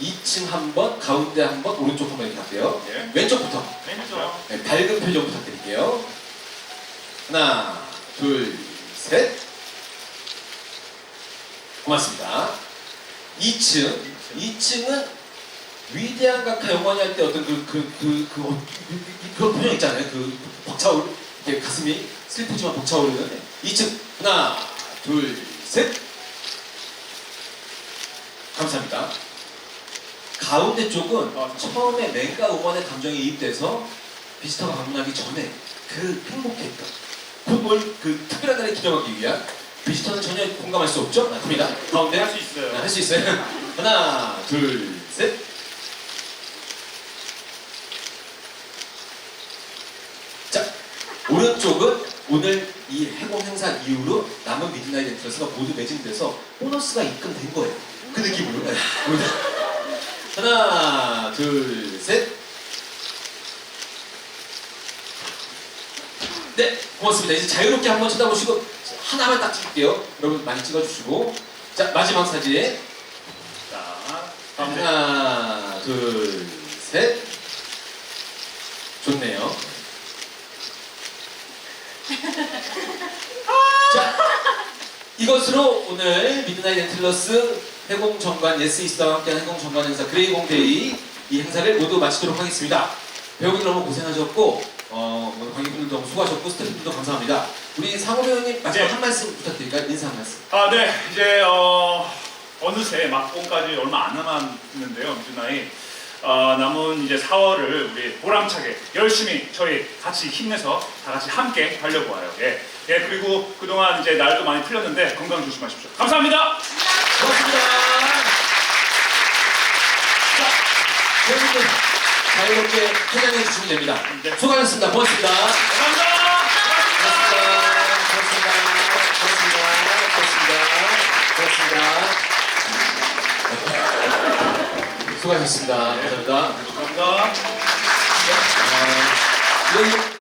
2층 한 번, 가운데 한 번, 오른쪽 한 번 이렇게 할게요. 예. 왼쪽부터 매니저. 네, 밝은 표정 부탁드릴게요. 하나, 둘, 셋. 고맙습니다. 2층. 2층은 위대한 각하 영원히 할 때 어떤 그, 그, 그, 그, 어, 그, 그, 그런 표정 있잖아요. 그 벅차오르, 이렇게 가슴이 슬프지만 벅차오르는. 2층. 하나, 둘, 셋. 감사합니다. 가운데 쪽은 아, 처음에 맹가 응원의 감정이 이입돼서 비지터가 방문하기 전에 그 행복했던 그걸 그 특별한 날을 기념하기 위한 비지터는 전혀 공감할 수 없죠? 아, 갑니다. 가운데 할 수 있어요. 네, 할수 있어요. 하나, 둘, 셋. 자, 오른쪽은 오늘 이 해공 행사 이후로 남은 미드나잇 엔트러스가 모두 매진돼서 보너스가 입금된 거예요. 그 느낌으로. 네. 하나, 둘, 셋. 네, 고맙습니다. 이제 자유롭게 한번 쳐다보시고 하나만 딱 찍을게요. 여러분 많이 찍어주시고. 자, 마지막 사진. 자, 가운데. 하나, 둘, 셋. 좋네요. 자, 이것으로 오늘 미드나잇 엔틀러스 해공 정관 예스 이스타와 함께한 해공 정관 행사 그레이공 데이 이 행사를 모두 마치도록 하겠습니다. 배우분들 너무 고생하셨고 어, 오늘 관객분들도 너무 수고하셨고 스태프분들도 감사합니다. 우리 상호 배우님 마지막 네. 한 말씀 부탁드릴까요? 인사 한 말씀. 아, 네. 이제 어, 어느새 막공까지 얼마 안 남았는데요, 미드나잇. 어, 남은 이제 4월을 우리 보람차게 열심히 저희 같이 힘내서 다 같이 함께 와요. 예. 예, 그리고 그동안 이제 날도 많이 풀렸는데 건강 조심하십시오. 감사합니다. 고맙습니다. 자, 여러분들 자유롭게 포장해 주시면 됩니다. 네. 수고하셨습니다. 고맙습니다. 감사합니다. 고맙습니다. 고맙습니다. 고맙습니다. 고맙습니다. 고맙습니다. 수고하셨습니다. 감사합니다. 감사합니다. 어, 이런